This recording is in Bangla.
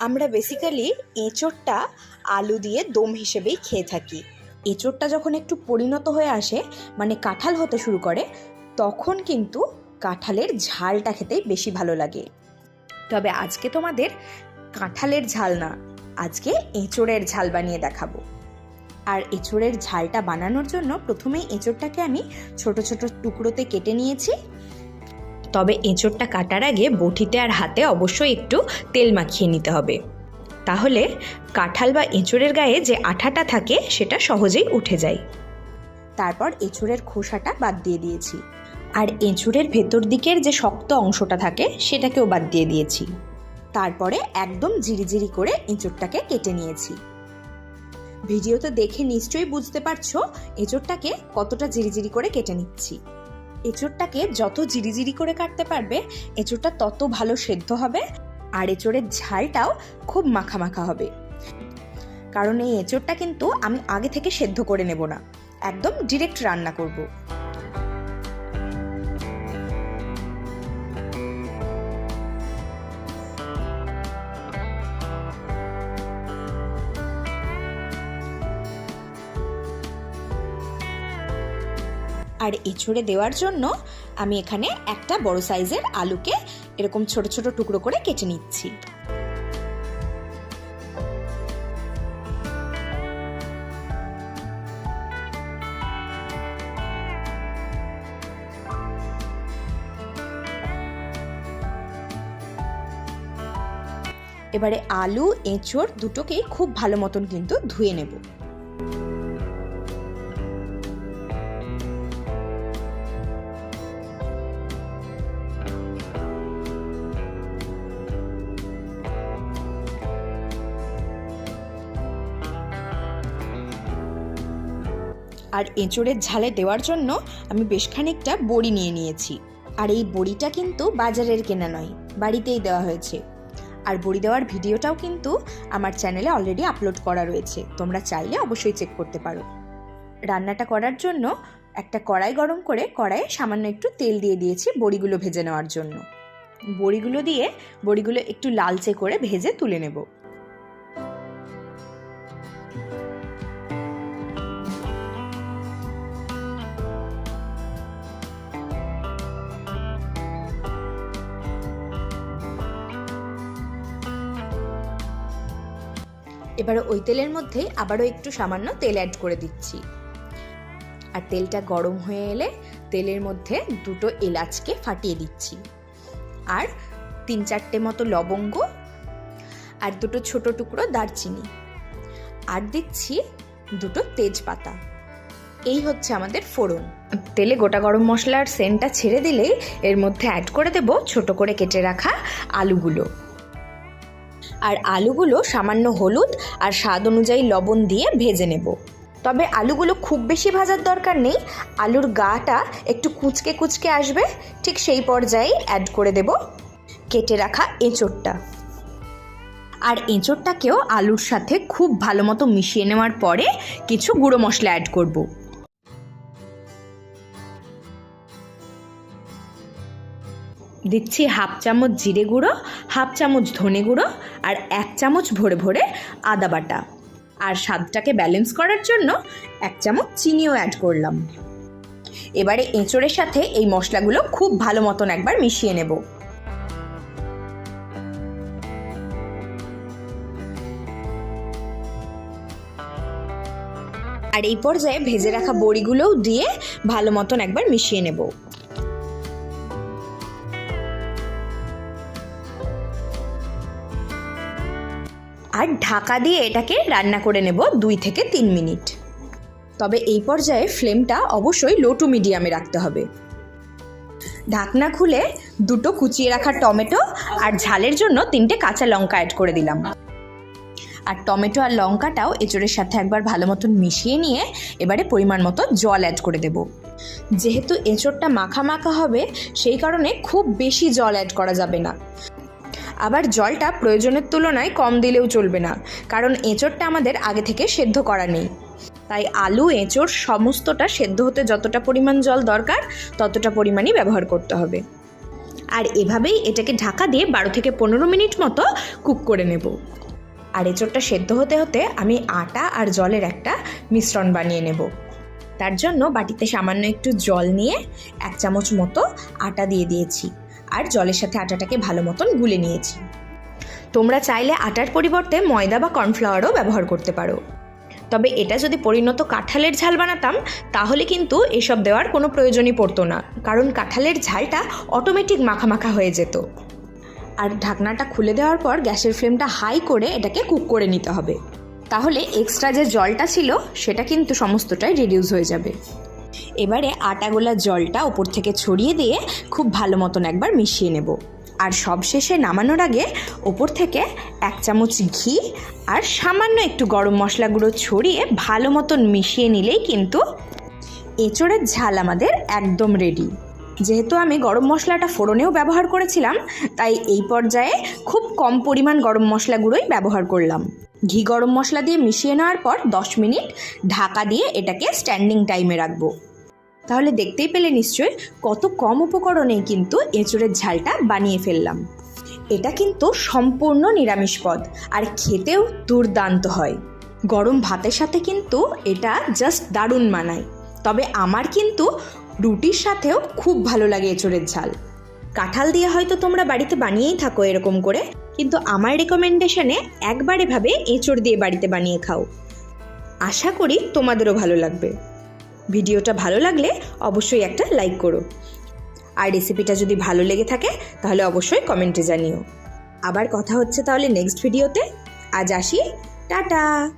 আমরা বেসিক্যালি এঁচোড়টা আলু দিয়ে দম হিসেবেই খেয়ে থাকি। এঁচোড়টা যখন একটু পরিণত হয়ে আসে মানে কাঁঠাল হতে শুরু করে, তখন কিন্তু কাঁঠালের ঝালটা খেতেই বেশি ভালো লাগে। তবে আজকে তোমাদের কাঁঠালের ঝাল না, আজকে এঁচোড়ের ঝাল বানিয়ে দেখাবো। আর এঁচোড়ের ঝালটা বানানোর জন্য প্রথমেই এঁচোড়টাকে আমি ছোট ছোট টুকরোতে কেটে নিয়েছি। তবে এঁচোড়টা কাটার আগে বটিতে আর হাতে অবশ্যই একটু তেল মাখিয়ে নিতে হবে। তাহলে কাঁঠাল বা এঁচোড়ের গায়ে যে আঠাটা থাকে সেটা সহজেই উঠে যায়। তারপর এঁচোড়ের খোসাটা বাদ দিয়ে দিয়েছি। আর এঁচোড়ের ভেতর দিকের যে শক্ত অংশটা থাকে সেটাকেও বাদ দিয়ে দিয়েছি। তারপরে একদম জিরিজিরি করে এঁচোড়টাকে কেটে নিয়েছি। ভিডিওতে দেখে নিশ্চয়ই বুঝতে পারছ এঁচোড়টাকে কতটা জিরিজিরি করে কেটে নিচ্ছি। এঁচোড়টাকে যত জিরিজিরি করে কাটতে পারবে, এঁচোড়টা তত ভালো সেদ্ধ হবে আর এঁচোড়ের ঝালটাও খুব মাখা মাখা হবে। কারণ এই এঁচোড়টা কিন্তু আমি আগে থেকে সেদ্ধ করে নেব না, একদম ডিরেক্ট রান্না করব। আর এঁচড়ে দেওয়ার জন্য আমি এখানে একটা বড় সাইজের আলুকে এরকম ছোট ছোট টুকরো করে কেটে নিচ্ছি। এবারে আলু, এঁচড় দুটোকেই খুব ভালো মতন কিন্তু ধুয়ে নেব। আর এঁচড়ের ঝালে দেওয়ার জন্য আমি বেশ খানিকটা বড়ি নিয়ে নিয়েছি। আর এই বড়িটা কিন্তু বাজারের কেনা নয়, বাড়িতেই দেওয়া হয়েছে। আর বড়ি দেওয়ার ভিডিওটাও কিন্তু আমার চ্যানেলে অলরেডি আপলোড করা রয়েছে, তোমরা চাইলে অবশ্যই চেক করতে পারো। রান্নাটা করার জন্য একটা কড়াই গরম করে কড়াইয়ে সামান্য একটু তেল দিয়ে দিয়েছি বড়িগুলো ভেজে নেওয়ার জন্য। বড়িগুলো দিয়ে বড়িগুলো একটু লালচে করে ভেজে তুলে নেব। এবারে ওই তেলের মধ্যে আবারও একটু সামান্য তেল অ্যাড করে দিচ্ছি। আর তেলটা গরম হয়ে এলে তেলের মধ্যে দুটো এলাচকে ফাটিয়ে দিচ্ছি। আর তিন চারটে মতো লবঙ্গ আর দুটো ছোট টুকরো দারচিনি। আর দিচ্ছি দুটো তেজপাতা। এই হচ্ছে আমাদের ফোড়ন। তেলে গোটা গরম মশলার সেন্টটা ছেড়ে দিলেই এর মধ্যে অ্যাড করে দেব ছোট করে কেটে রাখা আলুগুলো। আর আলুগুলো সামান্য হলুদ আর স্বাদ অনুযায়ী লবণ দিয়ে ভেজে নেব। তবে আলুগুলো খুব বেশি ভাজার দরকার নেই। আলুর গাটা একটু কুচকে কুচকে আসবে। ঠিক সেই পর্যায়ে অ্যাড করে দেব কেটে রাখা এঁচোড়টা। আর এঁচোড়টাকেও আলুর সাথে খুব ভালো মতো মিশিয়ে নেওয়ার পরে কিছু গুঁড়ো মশলা অ্যাড করব। দিচ্ছি হাফ চামচ জিরে গুঁড়ো, হাফ চামচ ধনে গুঁড়ো আর এক চামচ ভরে ভরে আদা বাটা। আর স্বাদটাকে ব্যালেন্স করার জন্য এক চামচ চিনিও অ্যাড করলাম। এবারে এঁচড়ের সাথে এই মশলাগুলো খুব ভালো মতন একবার মিশিয়ে নেব। আর এই পর্যায়ে ভেজে রাখা বড়িগুলোও দিয়ে ভালো মতন একবার মিশিয়ে নেব। আর ঢাকা দিয়ে এটাকে রান্না করে নেব দুই থেকে তিন মিনিট। তবে এই পর্যায়ে ফ্লেমটা অবশ্যই লো টু মিডিয়ামে রাখতে হবে। ঢাকনা খুলে দুটো কুচিয়ে রাখা টমেটো আর ঝালের জন্য তিনটে কাঁচা লঙ্কা অ্যাড করে দিলাম। আর টমেটো আর লঙ্কাটাও এঁচড়ের সাথে একবার ভালো মতন মিশিয়ে নিয়ে এবারে পরিমাণ মতো জল অ্যাড করে দেব। যেহেতু এঁচড়টা মাখা মাখা হবে, সেই কারণে খুব বেশি জল অ্যাড করা যাবে না। আবার জলটা প্রয়োজনের তুলনায় কম দিলেও চলবে না, কারণ এঁচড়টা আমাদের আগে থেকে সেদ্ধ করা নেই। তাই আলু, এঁচড় সমস্তটা সেদ্ধ হতে যতটা পরিমাণ জল দরকার, ততটা পরিমাণই ব্যবহার করতে হবে। আর এভাবেই এটাকে ঢাকা দিয়ে বারো থেকে পনেরো মিনিট মতো কুক করে নেব। আর এঁচোড়টা সেদ্ধ হতে হতে আমি আটা আর জলের একটা মিশ্রণ বানিয়ে নেব। তার জন্য বাটিতে সামান্য একটু জল নিয়ে এক চামচ মতো আটা দিয়ে দিয়েছি। আর জলের সাথে আটাটাকে ভালো মতন গুলে নিয়েছি। তোমরা চাইলে আটার পরিবর্তে ময়দা বা কর্নফ্লাওয়ারও ব্যবহার করতে পারো। তবে এটা যদি পরিণত কাঁঠালের ঝাল বানাতাম, তাহলে কিন্তু এসব দেওয়ার কোনো প্রয়োজনই পড়তো না, কারণ কাঁঠালের ঝালটা অটোমেটিক মাখা মাখা হয়ে যেত। আর ঢাকনাটা খুলে দেওয়ার পর গ্যাসের ফ্লেমটা হাই করে এটাকে কুক করে নিতে হবে। তাহলে এক্সট্রা যে জলটা ছিল, সেটা কিন্তু সমস্তটাই রিডিউস হয়ে যাবে। এবারে আটা গোলা জলটা ওপর থেকে ছড়িয়ে দিয়ে খুব ভালো মতন একবার মিশিয়ে নেব। আর সবশেষে নামানোর আগে ওপর থেকে এক চামচ ঘি আর সামান্য একটু গরম মশলা গুঁড়ো ছড়িয়ে ভালো মতন মিশিয়ে নিলেই কিন্তু এঁচড়ের ঝাল আমাদের একদম রেডি যেহেতু আমি গরম মশলাটা ফোড়নেও ব্যবহার করেছিলাম, তাই এই পর্যায়ে খুব কম পরিমাণ গরম মশলা গুঁড়োই ব্যবহার করলাম। ঘি গরম মশলা দিয়ে মিশিয়ে নেওয়ার পর দশ মিনিট ঢাকা দিয়ে এটাকে স্ট্যান্ডিং টাইমে রাখব। তাহলে দেখতেই পেলে নিশ্চয়ই কত কম উপকরণে কিন্তু এঁচড়ের ঝালটা বানিয়ে ফেললাম। এটা কিন্তু সম্পূর্ণ নিরামিষ পদ, আর খেতেও দুর্দান্ত হয়। গরম ভাতের সাথে কিন্তু এটা জাস্ট দারুণ মানায়। তবে আমার কিন্তু রুটির সাথেও খুব ভালো লাগে এঁচড়ের ঝাল। কাঁঠাল দিয়ে হয়তো তোমরা বাড়িতে বানিয়েই থাকো এরকম করে। কিন্তু আমার রেকমেন্ডেশনে একবার এভাবে এঁচড় দিয়ে বাড়িতে বানিয়ে খাও। আশা করি তোমাদেরও ভালো লাগবে। ভিডিওটা ভালো লাগলে অবশ্যই একটা লাইক করো। আর রেসিপিটা যদি ভালো লেগে থাকে, তাহলে অবশ্যই কমেন্টে জানিও। আবার কথা হচ্ছে তাহলে নেক্সট ভিডিওতে আজ আসি। টাটা!